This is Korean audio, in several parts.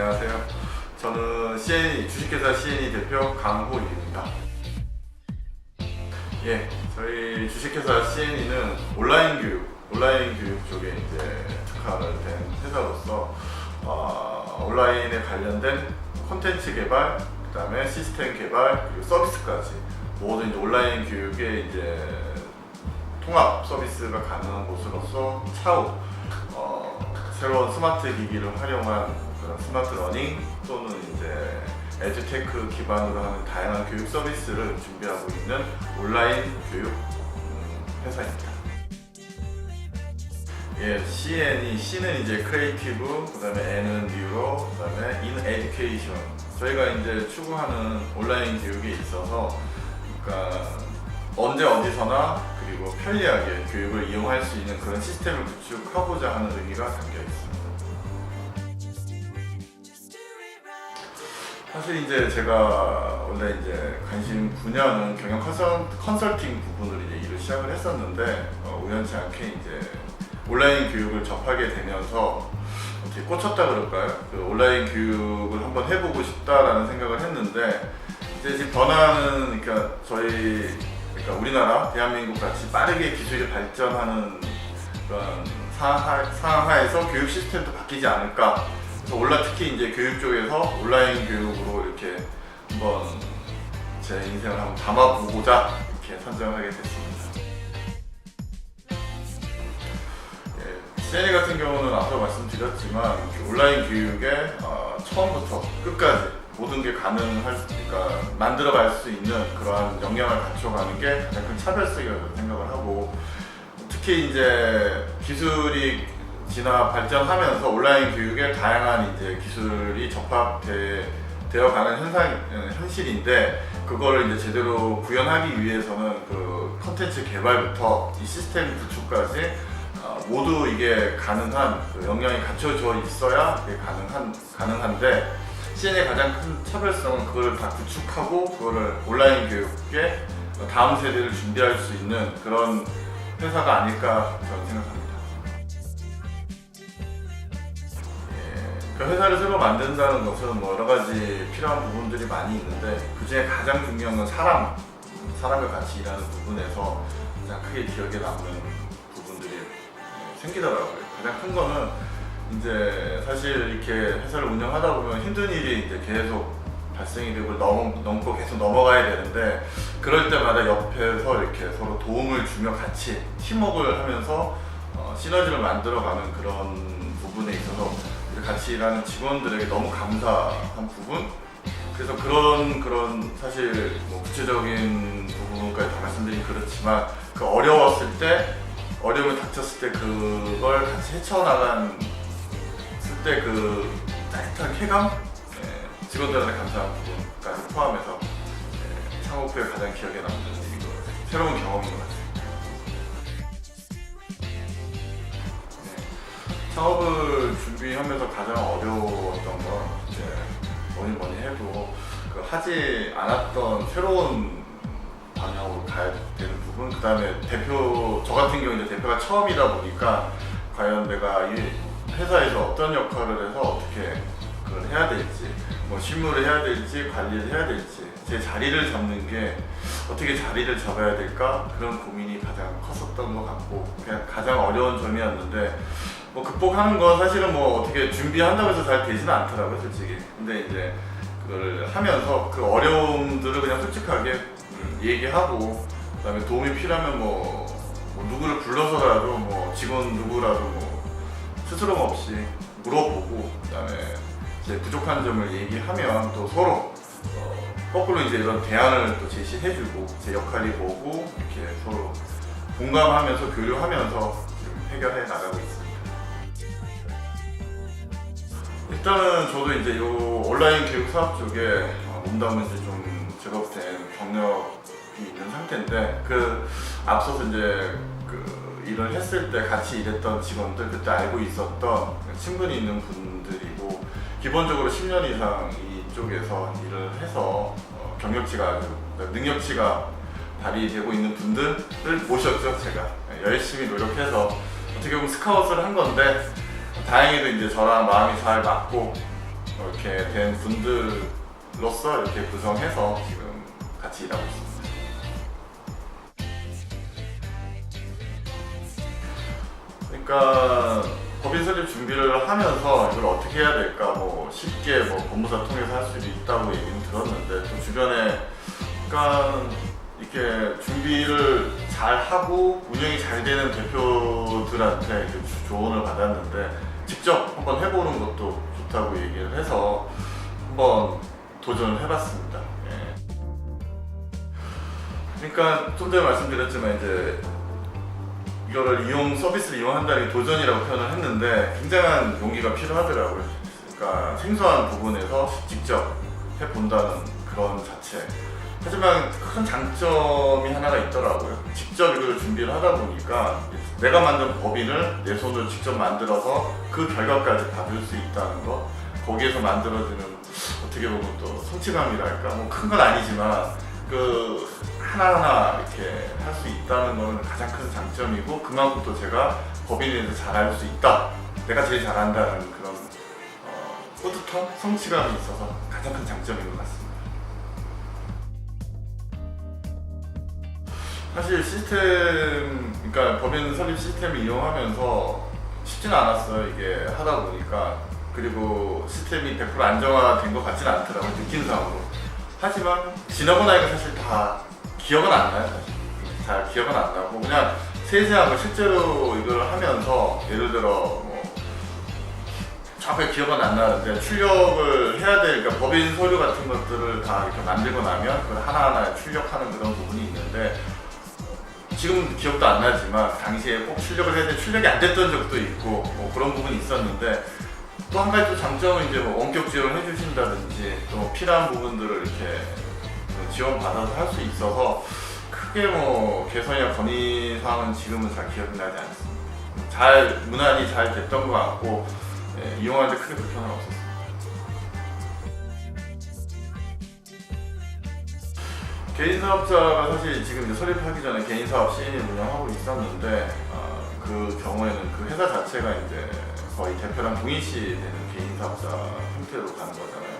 안녕하세요. 저는 CNE 주식회사 CNE 대표 강호입니다. 예, 저희 주식회사 CNE는 온라인 교육, 온라인 교육 쪽에 이제 특화를 된 회사로서 어, 온라인에 관련된 콘텐츠 개발, 그다음에 시스템 개발 그리고 서비스까지 모든 이제 온라인 교육에 이제 통합 서비스가 가능한 곳으로서 차후 어, 새로운 스마트 기기를 활용한 스마트 러닝 또는 이제 에듀테크 기반으로 하는 다양한 교육 서비스를 준비하고 있는 온라인 교육 음, 회사입니다. 예, CN이 C는 이제 크리에이티브, 그다음에 N은 뉴로, 그다음에 인 에듀케이션. 저희가 이제 추구하는 온라인 교육에 있어서 그러니까 언제 어디서나 그리고 편리하게 교육을 이용할 수 있는 그런 시스템을 구축하고자 하는 의미가 담겨 있습니다. 사실 이제 제가 원래 이제 관심 분야는 경영 컨설, 컨설 팅 부분을 이제 일을 시작을 했었는데 어, 우연치 않게 이제 온라인 교육을 접하게 되면서 어떻게 꽂혔다 그럴까요? 그 온라인 교육을 한번 해보고 싶다라는 생각을 했는데 이제 지금 변화는 그러니까 저희 그러니까 우리나라 대한민국 같이 빠르게 기술이 발전하는 그런 상하, 상하에서 교육 시스템도 바뀌지 않을까. 올라 특히 이제 교육 쪽에서 온라인 교육으로 이렇게 한번 제 인생을 한번 담아보고자 이렇게 선정하게 됐습니다. 예, CNE 같은 경우는 앞서 말씀드렸지만 그 온라인 교육에 어, 처음부터 끝까지 모든 게 가능할 수, 그러니까 만들어갈 수 있는 그러한 역량을 갖춰가는 게 가장 큰 차별성이라고 생각을 하고 특히 이제 기술이 진화 발전하면서 온라인 교육에 다양한 이제 기술이 접합돼 되어 가는 현상 현실인데 그거를 이제 제대로 구현하기 위해서는 그 컨텐츠 개발부터 이 시스템 구축까지 어, 모두 이게 가능한 그 역량이 갖춰져 있어야 이게 가능한 가능한데 CN의 가장 큰 차별성은 그거를 다 구축하고 그거를 온라인 교육에 다음 세대를 준비할 수 있는 그런 회사가 아닐까 저는 생각합니다. 예, 그 회사를 새로 만든다는 것은 뭐 여러 가지 필요한 부분들이 많이 있는데 그 중에 가장 중요한 건 사람, 사람과 같이 일하는 부분에서 가장 크게 기억에 남는 부분들이 예, 생기더라고요. 가장 큰 거는 이제 사실 이렇게 회사를 운영하다 보면 힘든 일이 이제 계속 발생이 되고 넘, 넘고 계속 넘어가야 되는데 그럴 때마다 옆에서 이렇게 서로 도움을 주며 같이 팀워크를 하면서 어, 시너지를 만들어가는 그런 부분에 있어서 같이 일하는 직원들에게 너무 감사한 부분 그래서 그런 그런 사실 뭐 구체적인 부분까지 다 말씀드리긴 그렇지만 그 어려웠을 때 어려움을 닥쳤을 때 그걸 같이 헤쳐나간 때그 짜릿한 쾌감 예, 직원들한테 감사한 부분까지 포함해서 예, 창업 후에 가장 기억에 남는 일인 것 같아요. 새로운 경험인 것 같아요. 네. 창업을 준비 하면서 가장 어려웠던 건 이제 뭐니 뭐니 해도 그 하지 않았던 새로운 방향으로 가야 되는 부분 그 다음에 대표 저 같은 경우 이제 대표가 처음이다 보니까 과연 내가 이 회사에서 어떤 역할을 해서 어떻게 그걸 해야 될지 뭐 실무를 해야 될지 관리를 해야 될지 제 자리를 잡는 게 어떻게 자리를 잡아야 될까? 그런 고민이 가장 컸었던 것 같고 그냥 가장 어려운 점이었는데 뭐 극복하는 건 사실은 뭐 어떻게 준비한다고 해서 잘 되지는 않더라고요 솔직히 근데 이제 그걸 하면서 그 어려움들을 그냥 솔직하게 음, 얘기하고 그다음에 도움이 필요하면 뭐, 뭐 누구를 불러서라도 뭐 직원 누구라도 뭐 스스럼 없이 물어보고 그다음에 이제 부족한 점을 얘기하면 또 서로 어, 거꾸로 이제 이런 대안을 또 제시해주고 제 역할이 뭐고 이렇게 서로 공감하면서 교류하면서 지금 해결해 나가고 있습니다. 일단은 저도 이제 이 온라인 교육 사업 쪽에 어, 몸담은 이제 좀 제가 볼 때는 경력이 있는 상태인데 그 앞서서 이제 그 일을 했을 때 같이 일했던 직원들 그때 알고 있었던 친분이 있는 분들이고 기본적으로 10년 이상 이쪽에서 일을 해서 어, 경력치가 아주 능력치가 발휘되고 있는 분들을 모셨죠 제가. 열심히 노력해서 어떻게 보면 스카웃을 한 건데 다행히도 이제 저랑 마음이 잘 맞고 이렇게 된 분들로서 이렇게 구성해서 지금 같이 일하고 있습니다. 그러니까 법인 설립 준비를 하면서 이걸 어떻게 해야 될까 뭐 쉽게 뭐 법무사 통해서 할 수도 있다고 얘기는 들었는데 또 주변에 그러니까 이렇게 준비를 잘 하고 운영이 잘 되는 대표들한테 조언을 받았는데 직접 한번 해보는 것도 좋다고 얘기를 해서 한번 도전을 해봤습니다. 예. 그러니까 좀 전에 말씀드렸지만 이제 이거를 이용 서비스를 이용한다는 게 도전이라고 표현을 했는데 굉장한 용기가 필요하더라고요. 그러니까 생소한 부분에서 직접 해본다는 그런 자체. 하지만 큰 장점이 하나가 있더라고요. 직접 이걸 준비를 하다 보니까 내가 만든 법인을 내 손으로 직접 만들어서 그 결과까지 받을 수 있다는 것. 거기에서 만들어지는 어떻게 보면 또 성취감이랄까 뭐 큰 건 아니지만 그 하나하나 이렇게 할 수 있다는 거는 가장 큰 장점이고 그만큼 또 제가 법인에 대해서 잘할 수 있다 내가 제일 잘한다는 그런 어, 뿌듯함, 성취감이 있어서 가장 큰 장점인 것 같습니다 사실 시스템 그러니까 법인 설립 시스템을 이용하면서 쉽지는 않았어요 이게 하다 보니까. 그리고 시스템이 100% 안정화된 것 같지는 않더라고요 느낌상으로. 하지만 지나고 나니까 사실 다 기억은 안 나요 사실. 잘 기억은 안 나고 그냥 세세한 거 실제로 이걸 하면서 예를 들어 뭐 정확하게 기억은 안 나는데 출력을 해야 되니까 법인 서류 같은 것들을 다 이렇게 만들고 나면 그걸 하나하나 출력하는 그런 부분이 있는데 지금 기억도 안 나지만 당시에 꼭 출력을 해야 돼 출력이 안 됐던 적도 있고 뭐 그런 부분이 있었는데 또 한 가지 또 장점은 이제 뭐 원격 지원을 해주신다든지 또 필요한 부분들을 이렇게 그 지원받아서 할 수 있어서 크게 뭐 개선이나 건의 사항은 지금은 잘 기억이 나지 않습니다. 잘 무난히 잘 됐던 것 같고 예, 이용할 때 크게 불편은 없었어요. 개인 사업자가 사실 지금 이제 설립하기 전에 개인 사업 CN을 운영하고 있었는데 어, 그 경우에는 그 회사 자체가 이제 거의 대표랑 동일시 되는 개인 사업자 형태로 가는 거잖아요.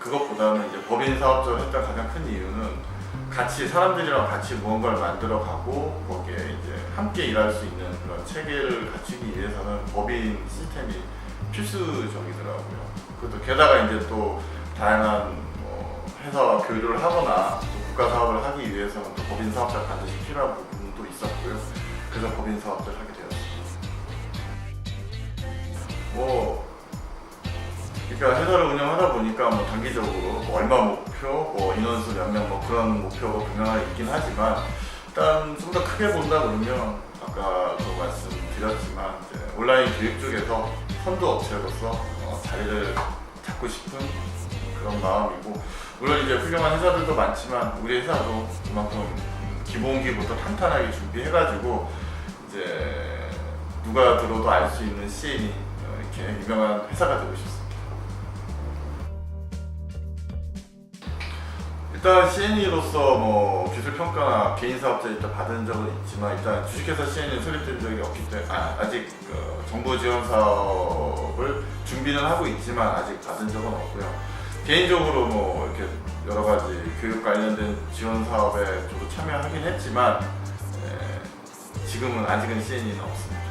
그것보다는 이제 법인 사업자를 했던 가장 큰 이유는 같이 사람들이랑 같이 무언가를 만들어 가고 거기에 이제 함께 일할 수 있는 그런 체계를 갖추기 위해서는 법인 시스템이 필수적이더라고요. 그것도 게다가 이제 또 다양한 뭐 회사와 교류를 하거나 또 국가 사업을 하기 위해서는 또 법인 사업자가 반드시 필요한 부분도 있었고요. 그래서 법인 사업자를 하게 되었습니다. 뭐 그러니까 회사를 운영하다 보니까 뭐 단기적으로 뭐 얼마 목표, 뭐 인원수 몇 명 뭐 그런 목표가 분명하게 있긴 하지만 일단 좀 더 크게 본다 그러면 아까도 말씀드렸지만 이제 온라인 교육 쪽에서 선도 업체로서 어, 자리를 잡고 싶은 그런 마음이고 물론 이제 훌륭한 회사들도 많지만 우리 회사도 그만큼 기본기부터 탄탄하게 준비해가지고 이제 누가 들어도 알 수 있는 CN이 어, 이렇게 유명한 회사가 되고 싶습니다. 일단 CNE로서 뭐 기술 평가나 개인 사업자 일단 받은 적은 있지만 일단 주식회사 CNE 설립된 적이 없기 때문에 아, 아직 그 정부 지원 사업을 준비는 하고 있지만 아직 받은 적은 없고요. 개인적으로 뭐 이렇게 여러 가지 교육 관련된 지원 사업에 저도 참여하긴 했지만 에, 지금은 아직은 CNE는 없습니다.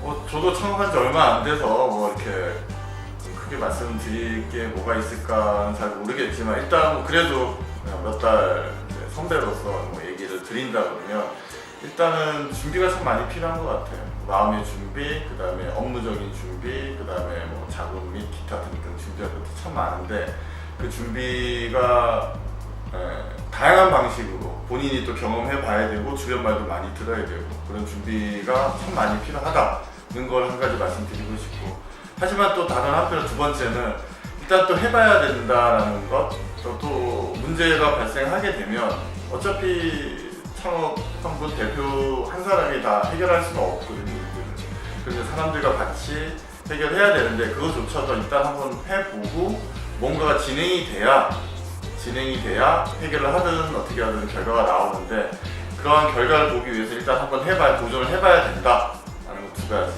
뭐 저도 창업한 지 얼마 안 돼서 뭐 이렇게 좀 크게 말씀드릴 게 뭐가 있을까는 잘 모르겠지만 일단 뭐 그래도 몇 달 선배로서 뭐 얘기를 드린다 그러면 일단은 준비가 참 많이 필요한 것 같아요. 마음의 준비, 그 다음에 업무적인 준비, 그 다음에 뭐 자금 및 기타 등등 준비할 것도 참 많은데 그 준비가 에, 다양한 방식으로 본인이 또 경험해 봐야 되고 주변 말도 많이 들어야 되고 그런 준비가 참 많이 필요하다는 걸 한 가지 말씀드리고 싶고 하지만 또 다른 한편 두 번째는 일단 또 해봐야 된다라는 것, 또, 또 문제가 발생하게 되면 어차피 창업 한분 대표 한 사람이 다 해결할 수는 없거든요. 그래서 사람들과 같이 해결해야 되는데 그것조차도 일단 한번 해보고 뭔가가 진행이 돼야 진행이 돼야 해결을 하든 어떻게 하든 결과가 나오는데 그러한 결과를 보기 위해서 일단 한번 해봐야 도전을 해봐야 된다라는 것두 가지